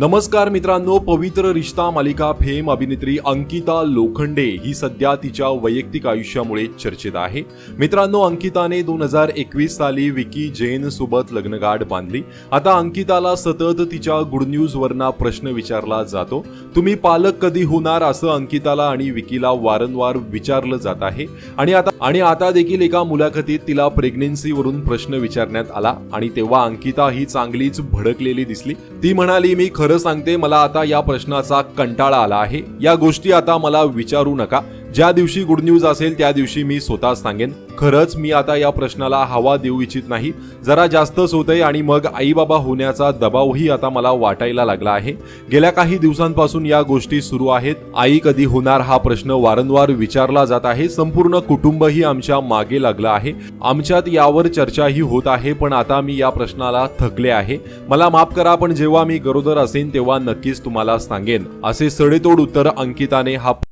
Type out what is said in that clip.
नमस्कार मित्रांनो पवित्र रिश्ता मालिका फेम अभिनेत्री अंकिता लोखंडे ही सध्या तिच्या वैयक्तिक आयुष्यामुळे चर्चेत आहे. मित्रांनो अंकिताने दोन हजार एकवीस साली विकी जैन सोबत लग्नगाठ बांधली. आता अंकिताला सतत तिच्या गुड न्यूज वरना प्रश्न विचारला जातो. तुम्ही पालक कधी होणार असं अंकिताला आणि विकीला वारंवार विचारलं जात आहे. आणि आता आणि आता देखील एका मुलाखतीत तिला प्रेग्नेन्सीवरून प्रश्न विचारण्यात आला आणि तेव्हा अंकिता ही चांगलीच भडकलेली दिसली. ती म्हणाली मी खरं खरं सांगते मला आता या प्रश्नाचा कंटाळा आला आहे. या गोष्टी आता मला विचारू नका. ज्या दिवशी गुड न्यूज असेल त्या दिवशी मी स्वतः सांगेन. खरंच मी आता या प्रश्नाला हवा देऊ इच्छित नाही. जरा जास्तच होतंय आणि मग आई बाबा होण्याचा दबावही आता मला वाटायला लागला आहे. गेल्या काही दिवसांपासून या गोष्टी सुरू आहेत. आई कधी होणार हा प्रश्न वारंवार विचारला जात आहे. संपूर्ण कुटुंबही आमच्या मागे लागलं आहे. आमच्यात यावर चर्चाही होत आहे पण आता मी या प्रश्नाला थकले आहे. मला माफ करा पण जेव्हा मी गरोदर असेन तेव्हा नक्कीच तुम्हाला सांगेन. असे सडेतोड उत्तर अंकिताने हा